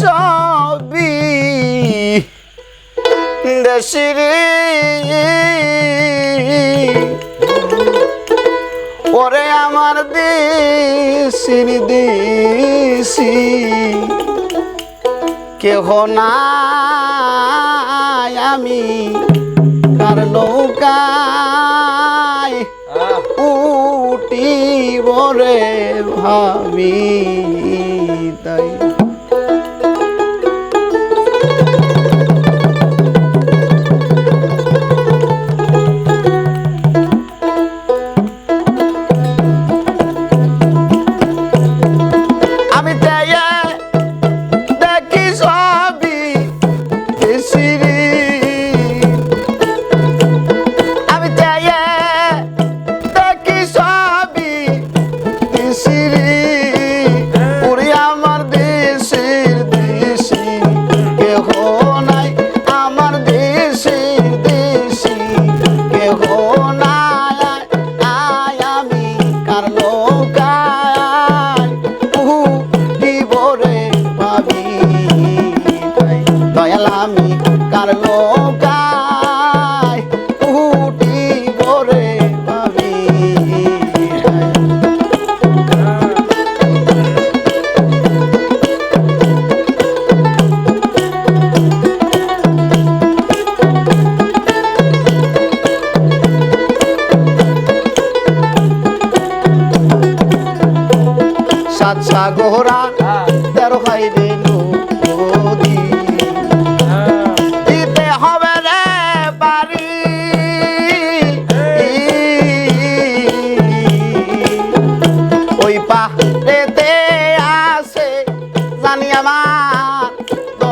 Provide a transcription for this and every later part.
সবি দেশের ওরে আমার দেশির দেশি। কেহ না আমি কার নৌকায় উটি বরে ভাবি।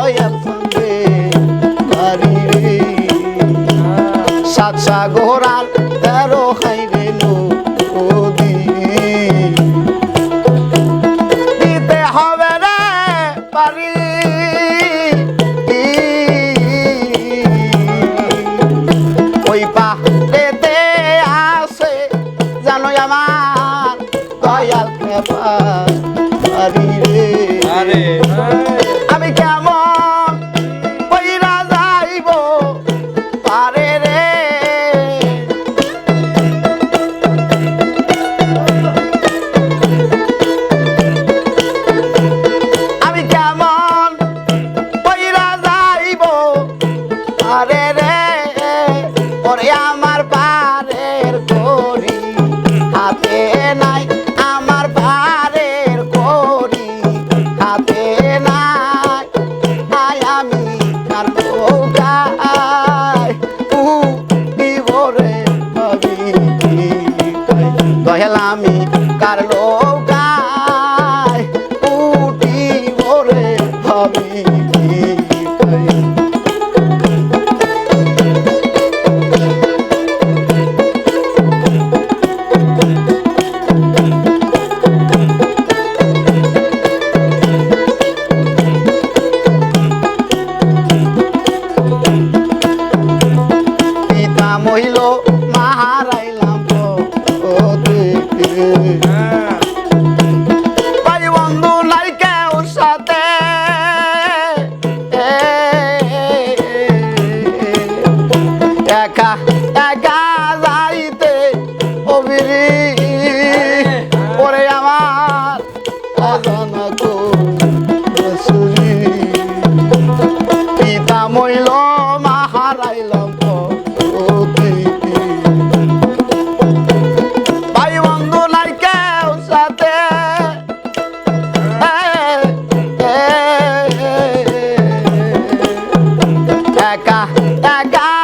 দয়াল সঙ্গে হারি রে। সাত সাগরাল তেরো রে দিতে হবে রে পারি। ওই পাহাড়েতে আসে জানো আমার দয়াল খেপা da da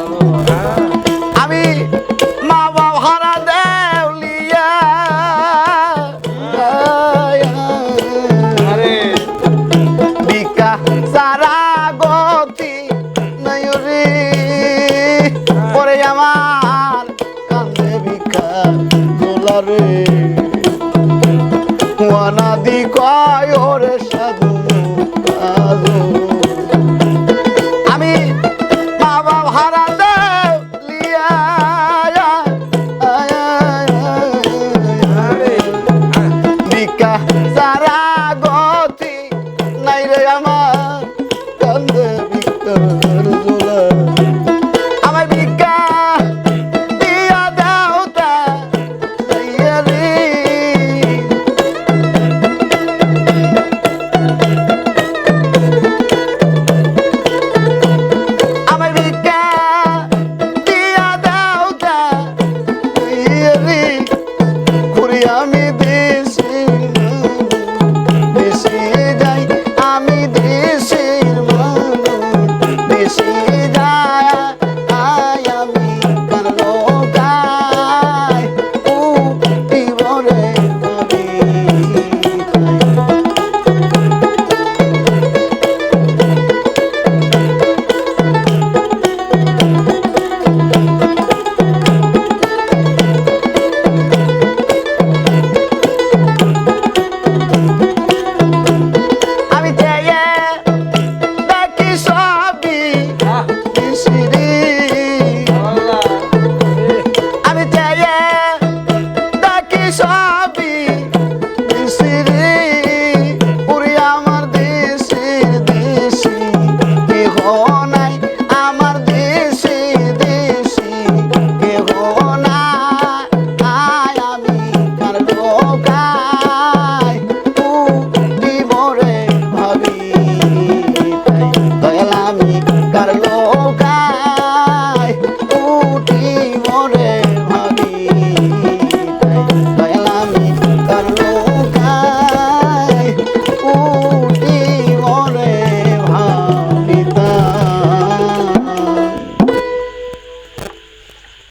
আমার কান্দে ভিক্ষা গোলারে।